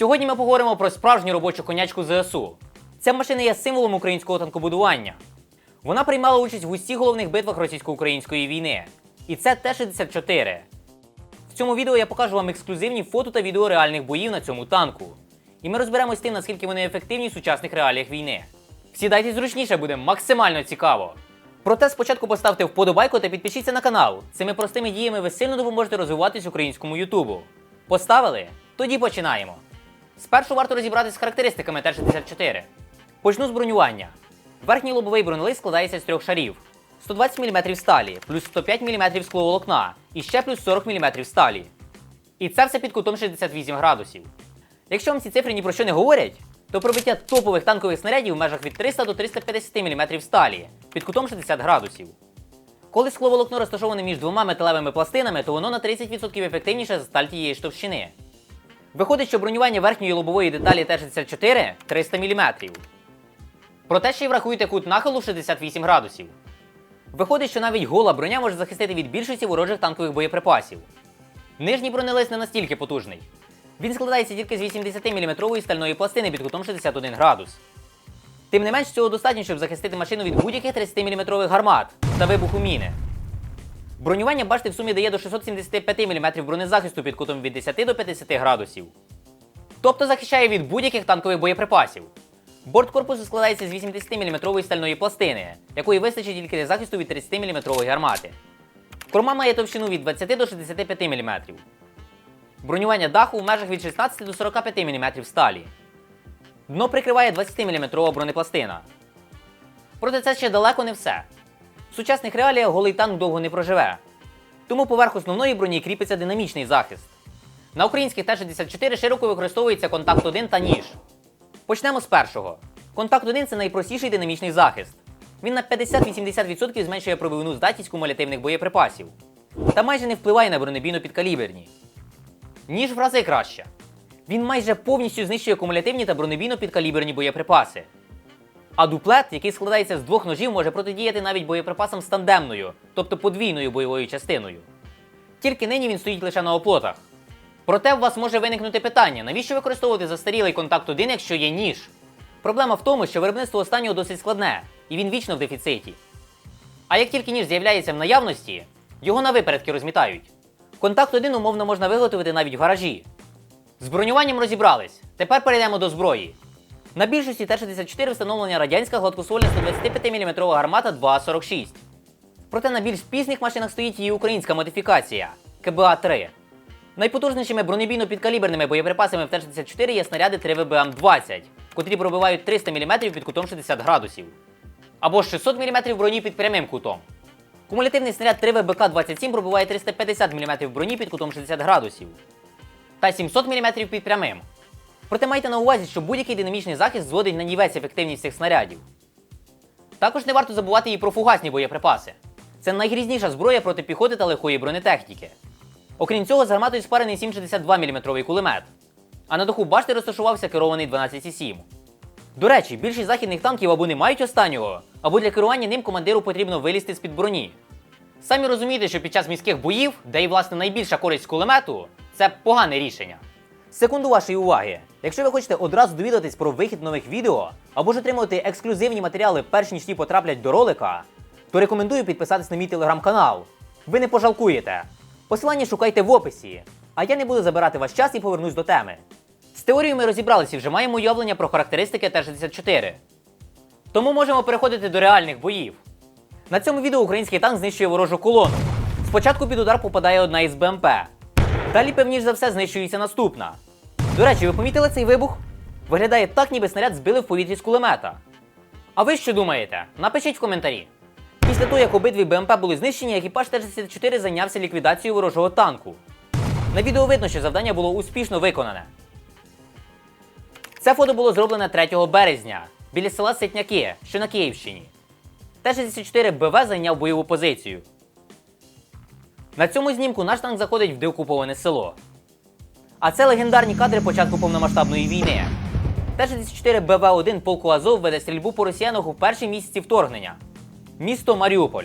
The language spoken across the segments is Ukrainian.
Сьогодні ми поговоримо про справжню робочу конячку ЗСУ. Ця машина є символом українського танкобудування. Вона приймала участь в усіх головних битвах російсько-української війни. І це Т-64. В цьому відео я покажу вам ексклюзивні фото та відео реальних боїв на цьому танку. І ми розберемось з тим, наскільки вони ефективні в сучасних реаліях війни. Сідайте зручніше, буде максимально цікаво. Проте спочатку поставте вподобайку та підпишіться на канал. Цими простими діями ви сильно допоможете розвиватись українському Ютубу. Поставили? Тоді починаємо. Спершу варто розібратися з характеристиками Т-64. Почну з бронювання. Верхній лобовий бронелист складається з трьох шарів: 120 мм сталі, плюс 105 мм скловолокна і ще плюс 40 мм сталі. І це все під кутом 68 градусів. Якщо вам ці цифри ні про що не говорять, то пробиття топових танкових снарядів в межах від 300 до 350 мм сталі під кутом 60 градусів. Коли скловолокно розташоване між двома металевими пластинами, то воно на 30% ефективніше за сталь тієї ж товщини. Виходить, що бронювання верхньої лобової деталі Т-64 300 мм. Проте ще й врахуйте кут нахилу 68 градусів. Виходить, що навіть гола броня може захистити від більшості ворожих танкових боєприпасів. Нижній бронелист не настільки потужний. Він складається тільки з 80-мм стальної пластини під кутом 61 градус. Тим не менш, цього достатньо, щоб захистити машину від будь-яких 30-мм гармат та вибуху міни. Бронювання башти в сумі дає до 675 мм бронезахисту під кутом від 10 до 50 градусів. Тобто захищає від будь-яких танкових боєприпасів. Борт корпусу складається з 80-мм стальної пластини, якої вистачить тільки для захисту від 30-мм гармати. Корма має товщину від 20 до 65 мм. Бронювання даху в межах від 16 до 45 мм сталі. Дно прикриває 20-мм бронепластина. Проте це ще далеко не все. Сучасних реаліях голий танк довго не проживе. Тому поверх основної броні кріпиться динамічний захист. На українських Т-64 широко використовується контакт 1 та ніж. Почнемо з першого. Контакт 1 це найпростіший динамічний захист. Він на 50-80% зменшує пробивну здатність кумулятивних боєприпасів та майже не впливає на бронебійно підкаліберні. Ніж в рази краще. Він майже повністю знищує кумулятивні та бронебійно підкаліберні боєприпаси. А дуплет, який складається з двох ножів, може протидіяти навіть боєприпасам з тандемною, тобто подвійною бойовою частиною. Тільки нині він стоїть лише на оплотах. Проте у вас може виникнути питання, навіщо використовувати застарілий контакт 1, якщо є ніж? Проблема в тому, що виробництво останнього досить складне, і він вічно в дефіциті. А як тільки ніж з'являється в наявності, його на випередки розмітають. Контакт 1 умовно можна виготовити навіть в гаражі. З бронюванням розібрались. Тепер перейдемо до зброї. На більшості Т-64 встановлена радянська гладкосольна 125-мм гармата 2,46. Проте на більш пізніх машинах стоїть її українська модифікація КБА-3. Найпотужнішими бронебійно-підкаліберними боєприпасами в Т-64 є снаряди 3ВБМ-20, котрі пробивають 300 мм під кутом 60 градусів. Або 600 мм броні під прямим кутом. Кумулятивний снаряд 3ВБК-27 пробиває 350 мм броні під кутом 60 градусів. Та 700 мм під прямим. Проте майте на увазі, що будь-який динамічний захист зводить на нівець ефективність цих снарядів. Також не варто забувати і про фугасні боєприпаси. Це найгрізніша зброя проти піхоти та легкої бронетехніки. Окрім цього, з гарматою спарений 7,62 мм кулемет, а на даху башти розташувався керований 12,7. До речі, більшість західних танків або не мають останнього, або для керування ним командиру потрібно вилізти з-під броні. Самі розумієте, що під час міських боїв, де і власне найбільша користь кулемету, це погане рішення. Секунду вашої уваги. Якщо ви хочете одразу довідатись про вихід нових відео або ж отримувати ексклюзивні матеріали перш ніж ті потраплять до ролика, то рекомендую підписатись на мій телеграм-канал. Ви не пожалкуєте. Посилання шукайте в описі. А я не буду забирати ваш час і повернусь до теми. З теорією ми розібралися і вже маємо уявлення про характеристики Т-64. Тому можемо переходити до реальних боїв. На цьому відео український танк знищує ворожу колону. Спочатку під удар попадає одна із БМП. Далі, певніш за все, знищується наступна. До речі, ви помітили цей вибух? Виглядає так, ніби снаряд збили в повітрі з кулемета. А ви що думаєте? Напишіть в коментарі. Після того, як обидві БМП були знищені, екіпаж Т-64 зайнявся ліквідацією ворожого танку. На відео видно, що завдання було успішно виконане. Це фото було зроблене 3 березня біля села Ситняки, що на Київщині. Т-64 БВ зайняв бойову позицію. На цьому знімку наш танк заходить в деокуповане село. А це легендарні кадри початку повномасштабної війни. Т-64 БВ-1 полку Азов веде стрільбу по росіянах у перші місяці вторгнення. Місто Маріуполь.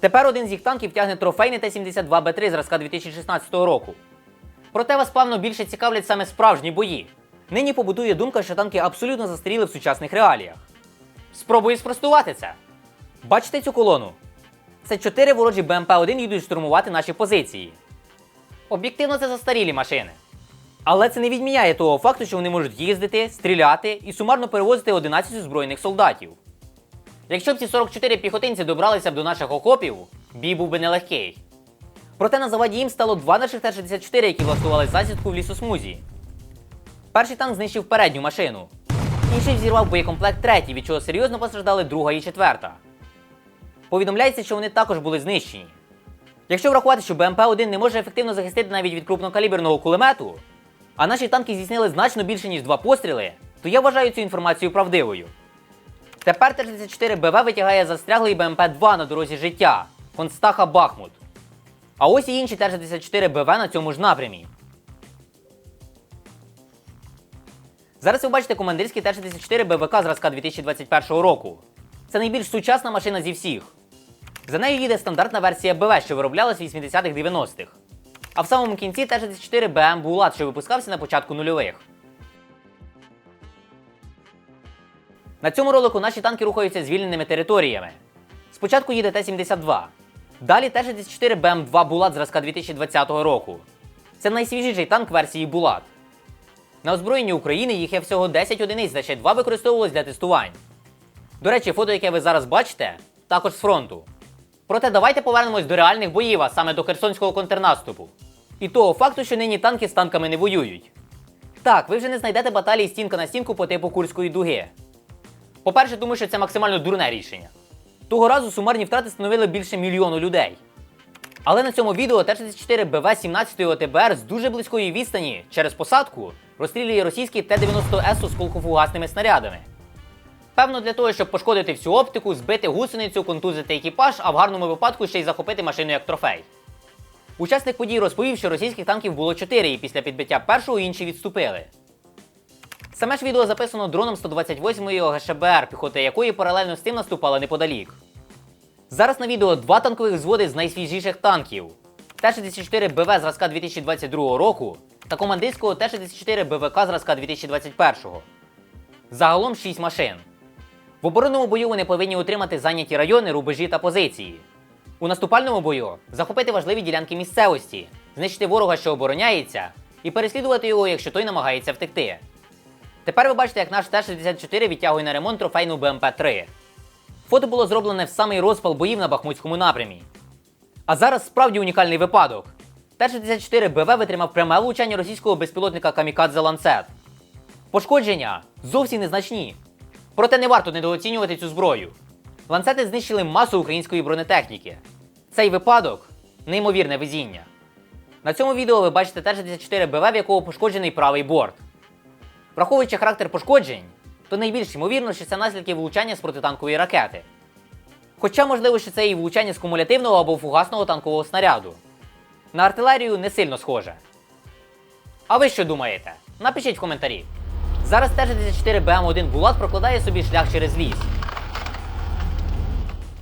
Тепер один з їх танків тягне трофейний Т-72Б3 зразка 2016 року. Проте вас певно більше цікавлять саме справжні бої. Нині побудує думка, що танки абсолютно застаріли в сучасних реаліях. Спробую спростувати це. Бачите цю колону? Це чотири ворожі БМП-1 їдуть штурмувати наші позиції. Об'єктивно це застарілі машини. Але це не відміняє того факту, що вони можуть їздити, стріляти і сумарно перевозити 11 озброєних солдатів. Якщо б ці 44 піхотинці добралися б до наших окопів, бій був би нелегкий. Проте на заваді їм стало два наших Т-64, які влаштували засідку в лісосмузі. Перший танк знищив передню машину. Інший взірвав боєкомплект третій, від чого серйозно постраждали друга і четверта. Повідомляється, що вони також були знищені. Якщо врахувати, що БМП-1 не може ефективно захистити навіть від крупнокаліберного кулемету, а наші танки здійснили значно більше, ніж два постріли, то я вважаю цю інформацію правдивою. Тепер Т-64 БВ витягає застряглий БМП-2 на дорозі життя Констаха Бахмут. А ось і інші Т-64 БВ на цьому ж напрямі. Зараз ви бачите командирський Т-64 БВК зразка 2021 року. Це найбільш сучасна машина зі всіх. За нею їде стандартна версія БВ, що вироблялась в 80-х-90-х. А в самому кінці Т-64 БМ Булат, що випускався на початку нульових. На цьому ролику наші танки рухаються звільненими територіями. Спочатку їде Т-72. Далі Т-64 БМ-2 Булат зразка 2020 року. Це найсвіжіший танк версії Булат. На озброєнні України їх є всього 10 одиниць, де ще два використовувалось для тестувань. До речі, фото, яке ви зараз бачите, також з фронту. Проте давайте повернемось до реальних боїв, а саме до Херсонського контрнаступу. І того факту, що нині танки з танками не воюють. Так, ви вже не знайдете баталії стінка на стінку по типу Курської дуги. По-перше, тому що це максимально дурне рішення. Того разу сумарні втрати становили більше мільйону людей. Але на цьому відео Т-64 БВ-17 ОТБР з дуже близької відстані через посадку розстрілює російський Т-90С з осколкофугасними снарядами. Певно, для того, щоб пошкодити всю оптику, збити гусеницю, контузити екіпаж, а в гарному випадку ще й захопити машину як трофей. Учасник подій розповів, що російських танків було 4 і після підбиття першого інші відступили. Саме ж відео записано дроном 128-ї ОГШБР, піхота якої паралельно з тим наступала неподалік. Зараз на відео два танкових взводи з найсвіжіших танків Т-64 БВ зразка 2022 року та командирського Т-64 БВК зразка 2021. Загалом 6 машин. В оборонному бою вони повинні утримати зайняті райони, рубежі та позиції. У наступальному бою захопити важливі ділянки місцевості, знищити ворога, що обороняється, і переслідувати його, якщо той намагається втекти. Тепер ви бачите, як наш Т-64 відтягує на ремонт трофейну БМП-3. Фото було зроблене в самий розпал боїв на Бахмутському напрямі. А зараз справді унікальний випадок. Т-64 БВ витримав пряме влучання російського безпілотника Камікадзе Ланцет. Пошкодження зовсім незначні. Проте не варто недооцінювати цю зброю. Ланцети знищили масу української бронетехніки. Цей випадок неймовірне везіння. На цьому відео ви бачите Т-64 БВ, в якого пошкоджений правий борт. Враховуючи характер пошкоджень, то найбільш ймовірно, що це наслідки влучання з протитанкової ракети. Хоча, можливо, що це і влучання з кумулятивного або фугасного танкового снаряду. На артилерію не сильно схоже. А ви що думаєте? Напишіть в коментарі. Зараз Т-64 БМ1 Булат прокладає собі шлях через ліс.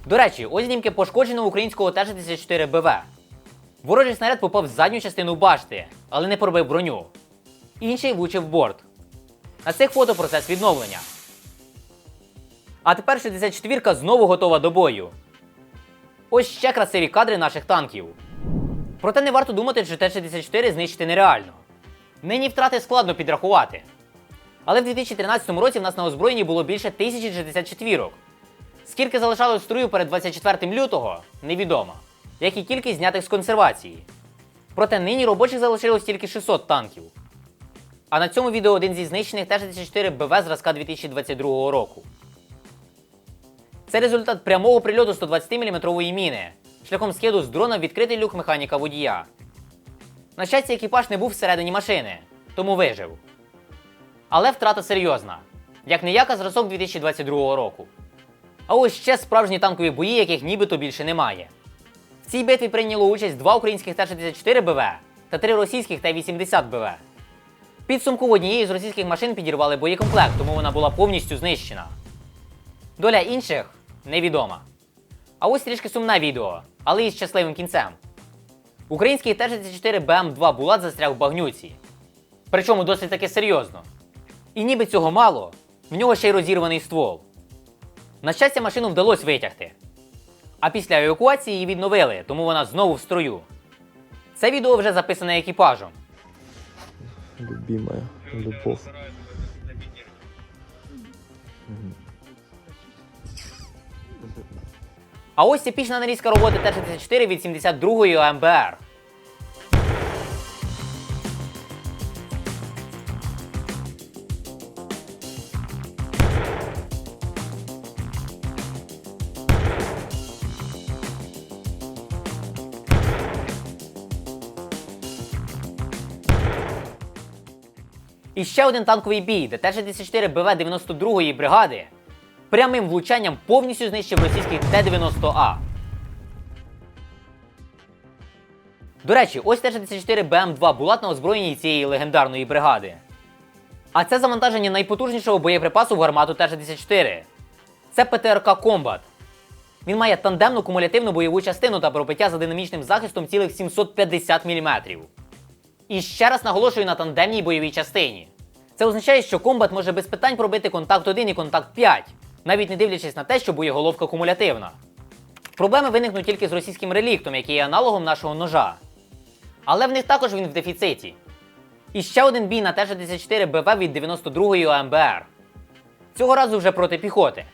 До речі, ось знімки пошкодженого українського Т-64 БВ. Ворожий снаряд попав в задню частину башти, але не пробив броню. Інший влучив борт. На цих фото процес відновлення. А тепер 64-ка знову готова до бою. Ось ще красиві кадри наших танків. Проте не варто думати, що Т-64 знищити нереально. Нині втрати складно підрахувати. Але в 2013 році в нас на озброєнні було більше 1064. Скільки залишалось в строю перед 24 лютого, невідомо, як і кількість знятих з консервації. Проте нині робочих залишилось тільки 600 танків. А на цьому відео один зі знищених Т-64 БВ зразка 2022 року. Це результат прямого прильоту 120-мм міни, шляхом скиду з дрона в відкритий люк механіка водія. На щастя, екіпаж не був всередині машини, тому вижив. Але втрата серйозна, як ніяка зразок 2022 року. А ось ще справжні танкові бої, яких нібито більше немає. В цій битві прийняло участь два українських Т-64 БВ та три російських Т-80 БВ. Підсумку в однієї з російських машин підірвали боєкомплект, тому вона була повністю знищена. Доля інших невідома. А ось трішки сумне відео, але із щасливим кінцем. Український Т-64 БМ-2 Булат застряг в багнюці. Причому досить таки серйозно. І ніби цього мало, в нього ще й розірваний ствол. На щастя, машину вдалося витягти. А після евакуації її відновили, тому вона знову в строю. Це відео вже записане екіпажем. Любимая любовь. А ось епічна нарізка роботи Т-64 від 72-ї ОМБР. І ще один танковий бій, де Т-64 БВ 92-ї бригади прямим влучанням повністю знищив російський Т-90А. До речі, ось Т-64 БМ-2 Булат на озброєнні цієї легендарної бригади. А це завантаження найпотужнішого боєприпасу в гармату Т-64. Це ПТРК Комбат. Він має тандемну кумулятивну бойову частину та пробиття за динамічним захистом цілих 750 мм. І ще раз наголошую на тандемній бойовій частині. Це означає, що комбат може без питань пробити контакт 1 і контакт 5, навіть не дивлячись на те, що боєголовка кумулятивна. Проблеми виникнуть тільки з російським реліктом, який є аналогом нашого ножа. Але в них також він в дефіциті. І ще один бій на Т-64 БВ від 92-ї ОМБР. Цього разу вже проти піхоти.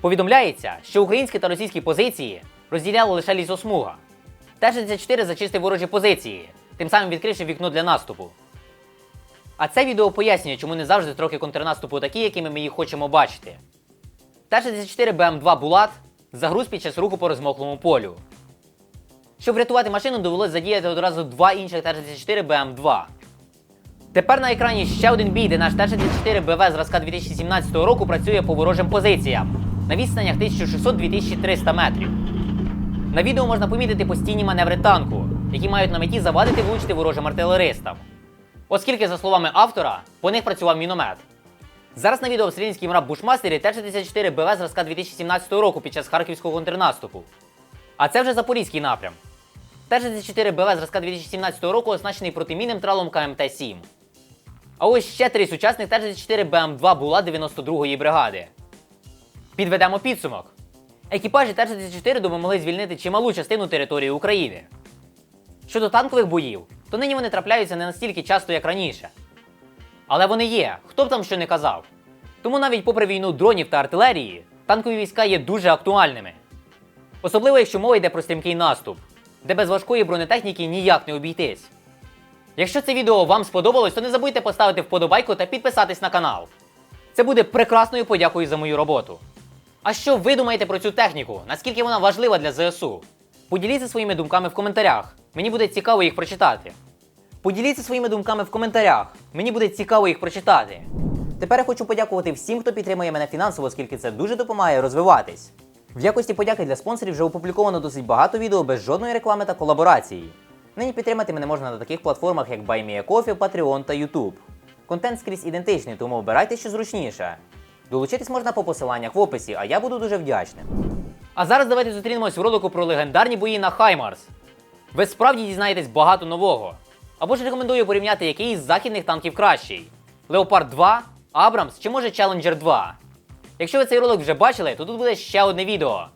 Повідомляється, що українські та російські позиції розділяли лише лісосмуга. Т-64 зачистив ворожі позиції, тим самим відкривши вікно для наступу. А це відео пояснює, чому не завжди строки контрнаступу такі, якими ми їх хочемо бачити. Т-64 БМ-2 Булат загруз під час руху по розмоклому полю. Щоб врятувати машину, довелося задіяти одразу два інших Т-64 БМ-2. Тепер на екрані ще один бій, де наш Т-64 БВ зразка 2017 року працює по ворожим позиціям на відстанях 1600-2300 метрів. На відео можна помітити постійні маневри танку, які мають на меті завадити влучити ворожим артилеристам. Оскільки, за словами автора, по них працював міномет. Зараз на відео в стрілінській мрап Бушмастері Т-64 БВ зразка 2017 року під час харківського контрнаступу. А це вже Запорізький напрям. Т-64 БВ зразка 2017 року оснащений протимінним тралом КМТ-7. А ось ще три сучасних Т-64 БМ-2 була 92-ї бригади. Підведемо підсумок. Екіпажі Т-64 допомогли звільнити чималу частину території України. Щодо танкових боїв, то нині вони трапляються не настільки часто, як раніше. Але вони є, хто б там що не казав. Тому навіть попри війну дронів та артилерії, танкові війська є дуже актуальними. Особливо, якщо мова йде про стрімкий наступ, де без важкої бронетехніки ніяк не обійтись. Якщо це відео вам сподобалось, то не забудьте поставити вподобайку та підписатись на канал. Це буде прекрасною подякою за мою роботу. А що ви думаєте про цю техніку? Наскільки вона важлива для ЗСУ? Поділіться своїми думками в коментарях. Мені буде цікаво їх прочитати. Поділіться своїми думками в коментарях. Мені буде цікаво їх прочитати. Тепер я хочу подякувати всім, хто підтримує мене фінансово, оскільки це дуже допомагає розвиватись. В якості подяки для спонсорів вже опубліковано досить багато відео без жодної реклами та колаборації. Нині підтримати мене можна на таких платформах, як BuyMeACoffee, Patreon та YouTube. Контент скрізь ідентичний, тому обирайте що зручніше. Долучитись можна по посиланнях в описі, а я буду дуже вдячним. А зараз давайте зустрінемось в ролику про легендарні бої на Хаймарс. Ви справді дізнаєтесь багато нового. Або ж рекомендую порівняти, який із західних танків кращий: Leopard 2, Абрамс чи може Challenger 2. Якщо ви цей ролик вже бачили, то тут буде ще одне відео.